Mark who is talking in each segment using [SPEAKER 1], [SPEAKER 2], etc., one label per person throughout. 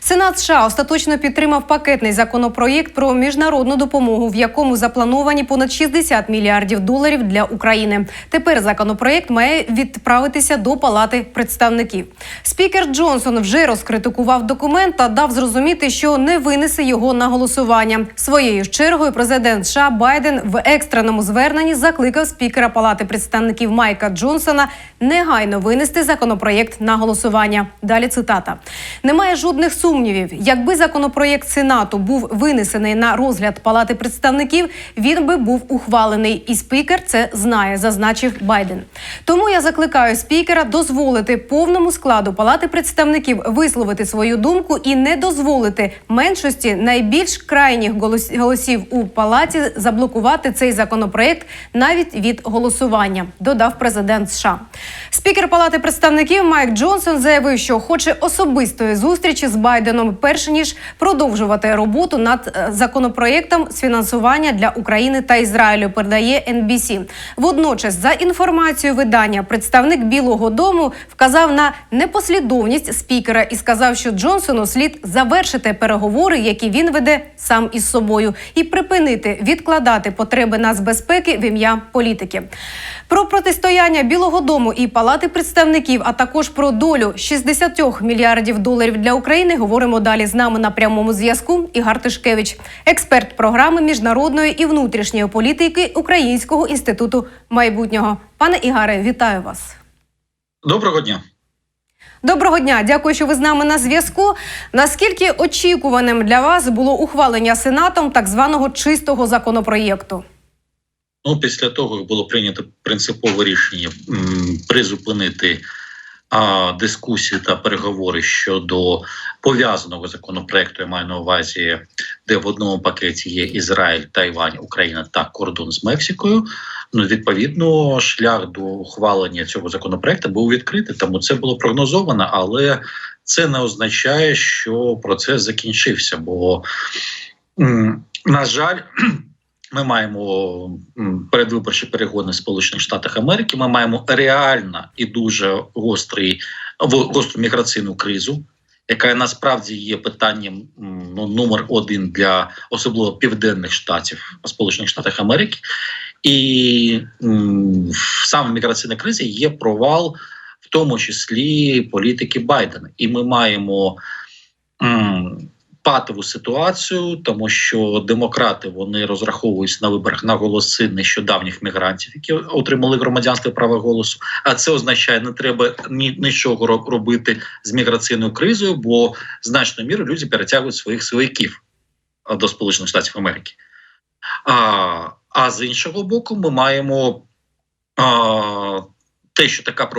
[SPEAKER 1] Сенат США остаточно підтримав пакетний законопроєкт про міжнародну допомогу, в якому заплановані понад 60 мільярдів доларів для України. Тепер законопроєкт має відправитися до Палати представників. Спікер Джонсон вже розкритикував документ та дав зрозуміти, що не винесе його на голосування. Своєю ж чергою президент США Байден в екстреному зверненні закликав спікера Палати представників Майка Джонсона негайно винести законопроєкт на голосування. Далі цитата: немає жодних сумнівів. Якби законопроєкт Сенату був винесений на розгляд Палати представників, він би був ухвалений. І спікер це знає, зазначив Байден. Тому я закликаю спікера дозволити повному складу Палати представників висловити свою думку і не дозволити меншості найбільш крайніх голосів у палаті заблокувати цей законопроєкт навіть від голосування. Додав президент США. Спікер Палати представників Майк Джонсон заявив, що хоче особистої зустрічі з Байденом, перш ніж продовжувати роботу над е, законопроєктом з фінансування для України та Ізраїлю. Передає NBC. Водночас, за інформацією видання, представник Білого Дому вказав на непослідовність спікера і сказав, що Джонсону слід завершити переговори, які він веде сам із собою, і припинити відкладати потреби нацбезпеки в ім'я політики. Про протистояння Білого Дому і Палати представників, а також про долю 60 мільярдів доларів для України, говоримо далі з нами на прямому зв'язку. Ігар Тишкевич, експерт програми міжнародної і внутрішньої політики Українського інституту майбутнього. Пане Ігаре, вітаю вас.
[SPEAKER 2] Доброго дня.
[SPEAKER 1] Доброго дня, дякую, що ви з нами на зв'язку. Наскільки очікуваним для вас було ухвалення сенатом так званого чистого законопроєкту?
[SPEAKER 2] Ну, після того, як було прийнято принципове рішення призупинити дискусії та переговори щодо пов'язаного законопроекту, я маю на увазі, де в одному пакеті є Ізраїль, Тайвань, Україна та кордон з Мексикою. Ну, відповідно, шлях до ухвалення цього законопроекту був відкритий, тому це було прогнозовано, але це не означає, що процес закінчився. Бо, на жаль, ми маємо передвиборчі перегони в Сполучених Штатах Америки. Ми маємо реально і дуже гострий гостру міграційну кризу, яка насправді є питанням ну, номер один для особливо південних штатів Сполучених Штатів Америки. І саме міграційній кризі є провал, в тому числі політики Байдена. І ми маємо. Патову ситуацію, тому що демократи вони розраховують на виборах на голоси нещодавніх мігрантів, які отримали громадянство право голосу. А це означає, не треба ні нічого робити з міграційною кризою, бо значною мірою люди перетягують своїх а, до Сполучених Штатів Америки. А, а з іншого боку, ми маємо а, те, що така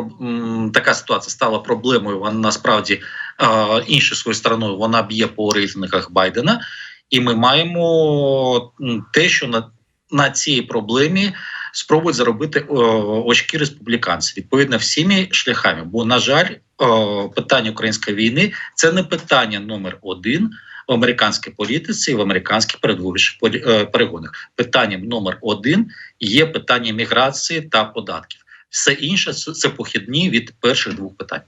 [SPEAKER 2] така ситуація стала проблемою, вона насправді іншою своєю стороною вона б'є по рейтингах Байдена, і ми маємо те, що на, на цій проблемі спробують заробити очки республіканці відповідно всіми шляхами. Бо, на жаль, о, питання української війни це не питання номер один. В американській політиці і в американських передвиборчих е, перегонах питанням номер один є питання міграції та податків. Все інше це, похідні від перших двох питань.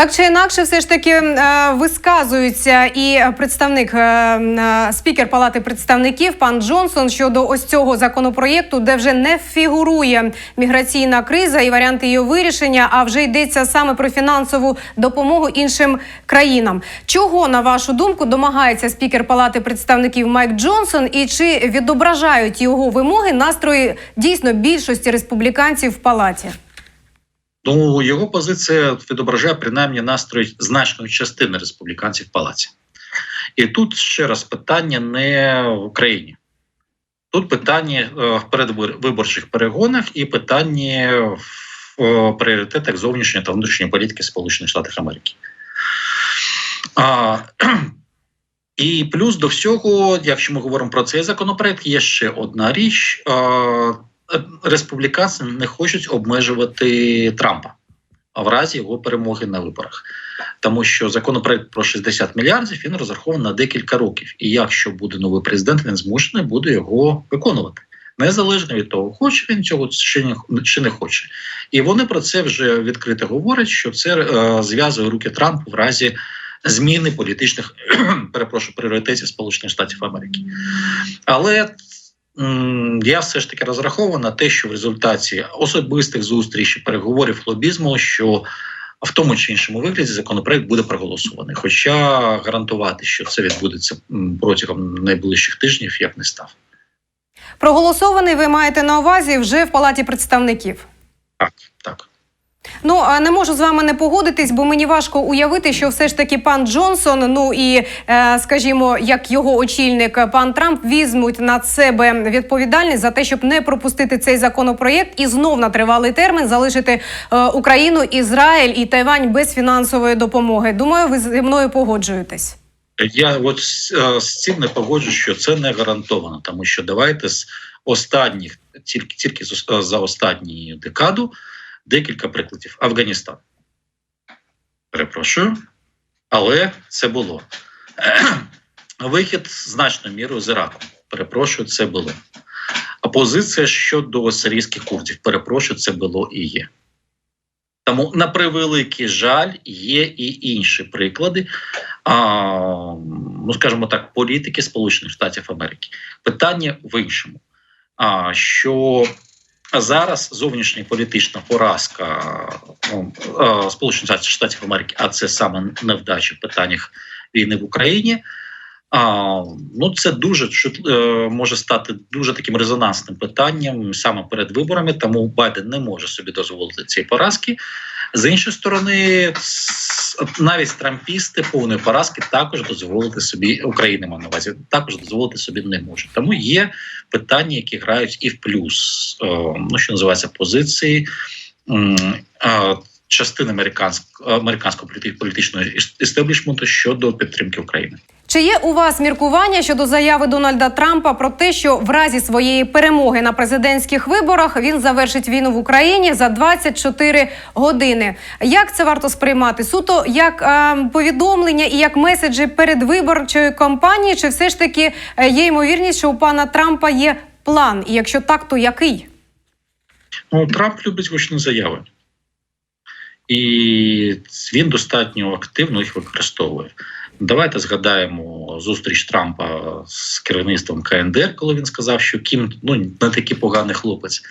[SPEAKER 1] Так чи інакше, все ж таки е, висказується і представник е, е, спікер Палати представників пан Джонсон щодо ось цього законопроєкту, де вже не фігурує міграційна криза і варіанти її вирішення, а вже йдеться саме про фінансову допомогу іншим країнам. Чого на вашу думку домагається спікер Палати представників Майк Джонсон, і чи відображають його вимоги настрої дійсно більшості республіканців в палаті?
[SPEAKER 2] Ну, його позиція відображає принаймні настрої значної частини республіканців в палаці. І тут ще раз питання не в Україні. Тут питання е, в передвиборчих перегонах і питання в е, пріоритетах зовнішньої та внутрішньої політики Сполучених Штатів Америки. А, і плюс до всього, якщо ми говоримо про цей законопроект, є ще одна річ. Республіканці не хочуть обмежувати Трампа в разі його перемоги на виборах, тому що законопроект про 60 мільярдів він розрахований на декілька років. І якщо буде новий президент, він змушений буде його виконувати. незалежно від того, хоче він цього чи не, хоче. І вони про це вже відкрито говорять, що це е, зв'язує руки Трампу в разі зміни політичних перепрошую пріоритетів Сполучених Штатів Америки. Але я все ж таки розраховую на те, що в результаті особистих зустрічей, переговорів лобізму, що в тому чи іншому вигляді законопроект буде проголосований. Хоча гарантувати, що це відбудеться протягом найближчих тижнів, я б не став.
[SPEAKER 1] Проголосований ви маєте на увазі вже в палаті представників.
[SPEAKER 2] Так, так.
[SPEAKER 1] Ну не можу з вами не погодитись, бо мені важко уявити, що все ж таки пан Джонсон, ну і е, скажімо, як його очільник пан Трамп візьмуть на себе відповідальність за те, щоб не пропустити цей законопроєкт і знов на тривалий термін залишити е, Україну, Ізраїль і Тайвань без фінансової допомоги. Думаю, ви зі мною погоджуєтесь.
[SPEAKER 2] Я от з, е, цим не погоджу, що це не гарантовано, тому що давайте з останніх, тільки тільки за останню декаду, декілька прикладів. Афганістан. Перепрошую, але це було. Вихід значною мірою з Іраку. Перепрошую, це було. А позиція щодо сирійських курдів, перепрошую, це було і є. Тому, на превеликий жаль, є і інші приклади, а, ну скажімо так, політики Сполучених Штатів Америки. Питання в іншому. А, що зараз зовнішня політична поразка ну, Сполучених Штатів Америки, а це саме невдачі в питаннях війни в Україні. А, ну, це дуже е, може стати дуже таким резонансним питанням саме перед виборами, тому Байден не може собі дозволити цієї поразки. З іншої сторони, навіть трампісти повної поразки також дозволити собі України на увазі, також дозволити собі не можуть. Тому є питання, які грають і в плюс, е, ну що називається позиції. е, Частини американського американського політичного істеблішменту щодо підтримки України.
[SPEAKER 1] Чи є у вас міркування щодо заяви Дональда Трампа про те, що в разі своєї перемоги на президентських виборах він завершить війну в Україні за 24 години? Як це варто сприймати? Суто як е, повідомлення і як меседжі передвиборчої кампанії? Чи все ж таки е, є ймовірність, що у пана Трампа є план? І якщо так, то який?
[SPEAKER 2] Ну, Трамп любить гучні заяви. І він достатньо активно їх використовує. Давайте згадаємо зустріч Трампа з керівництвом КНДР, коли він сказав, що Кім ну, не такий поганий хлопець,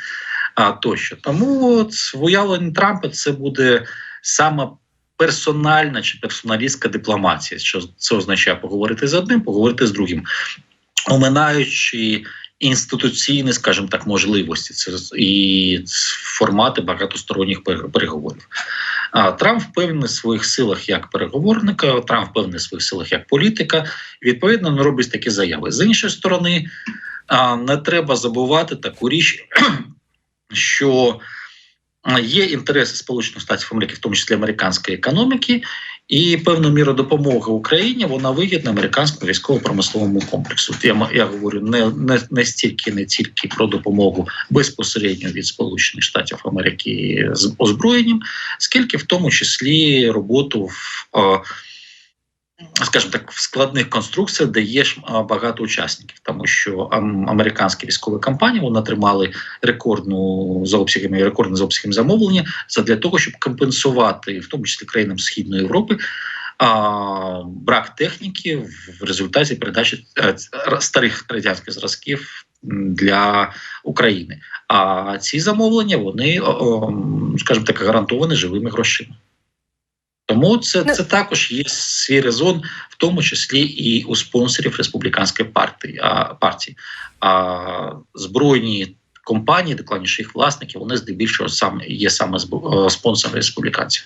[SPEAKER 2] а тощо. Тому от, в уявленні Трампа це буде саме персональна чи персоналістська дипломатія. Що це означає поговорити з одним, поговорити з другим, оминаючи інституційні, скажімо так, можливості це і формати багатосторонніх переговорів. Трамп впевнений в своїх силах як переговорника, Трамп впевнений в своїх силах як політика. Відповідно, не робить такі заяви. З іншої сторони, не треба забувати таку річ, що є інтереси Сполучених Штатів Америки, в тому числі американської економіки, і певну міру допомоги Україні вона вигідна американському військово-промисловому комплексу. Я, я говорю не, не, не стільки не тільки про допомогу безпосередньо від Сполучених Штатів Америки з озброєнням, скільки в тому числі роботу в. Скажімо так, в складних конструкціях, де є багато учасників, тому що американські військові компанії вони отримали рекордну за обсягами рекордне за обсягами замовлення для того, щоб компенсувати, в тому числі країнам Східної Європи, а, брак техніки в результаті передачі е, старих радянських зразків для України. А ці замовлення вони, скажімо так, гарантовані живими грошима. Тому це,
[SPEAKER 1] Ну-
[SPEAKER 2] це також є свій резон, в тому числі і у спонсорів республіканської партії. А, партії. а збройні компанії, докладніше їх власники, вони здебільшого саме є саме е, спонсорами республіканців.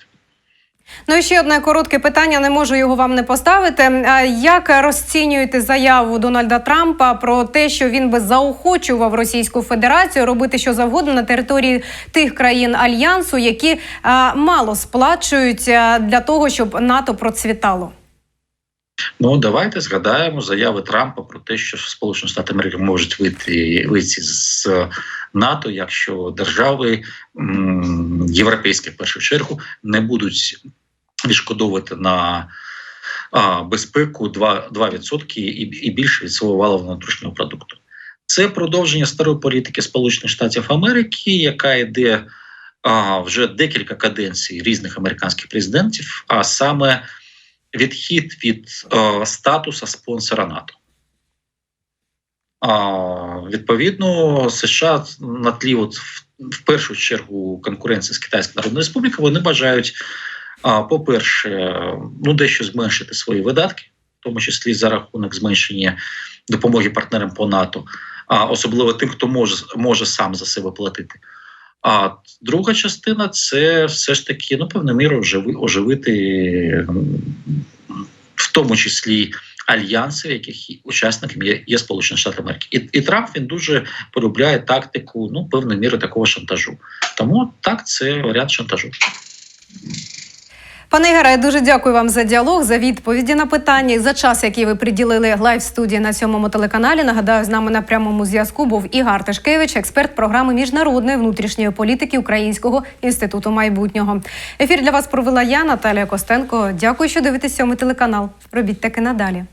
[SPEAKER 1] Ну і ще одне коротке питання. Не можу його вам не поставити. Як розцінюєте заяву Дональда Трампа про те, що він би заохочував Російську Федерацію робити що завгодно на території тих країн альянсу, які мало сплачують для того, щоб НАТО процвітало?
[SPEAKER 2] Ну давайте згадаємо заяви Трампа про те, що Сполучені Штати Америки можуть вийти вийти з НАТО, якщо держави європейські в першу чергу не будуть відшкодовувати на а, безпеку 2%, 2% і, і більше від свого валового внутрішнього продукту. Це продовження старої політики Сполучених Штатів Америки, яка йде а, вже декілька каденцій різних американських президентів, а саме відхід від а, статусу спонсора НАТО. А, відповідно, США на тлі от в, в першу чергу конкуренції з Китайською Народною Республікою вони бажають, по-перше, ну дещо зменшити свої видатки, в тому числі за рахунок зменшення допомоги партнерам по НАТО, а особливо тим, хто може, може сам за себе платити. А друга частина це все ж таки ну, певною мірою оживити, в тому числі альянси, в яких учасниками є, є Сполучені Штати Америки. І, і Трамп він дуже полюбляє тактику ну, певною мірою такого шантажу. Тому так, це варіант шантажу.
[SPEAKER 1] Пане Ігоре, я дуже дякую вам за діалог, за відповіді на питання за час, який ви приділили лайв студії на сьомому телеканалі. Нагадаю, з нами на прямому зв'язку був Ігор Тишкевич, експерт програми міжнародної внутрішньої політики Українського інституту майбутнього. Ефір для вас провела я, Наталія Костенко. Дякую, що дивитесь сьомий телеканал. Робіть таки надалі.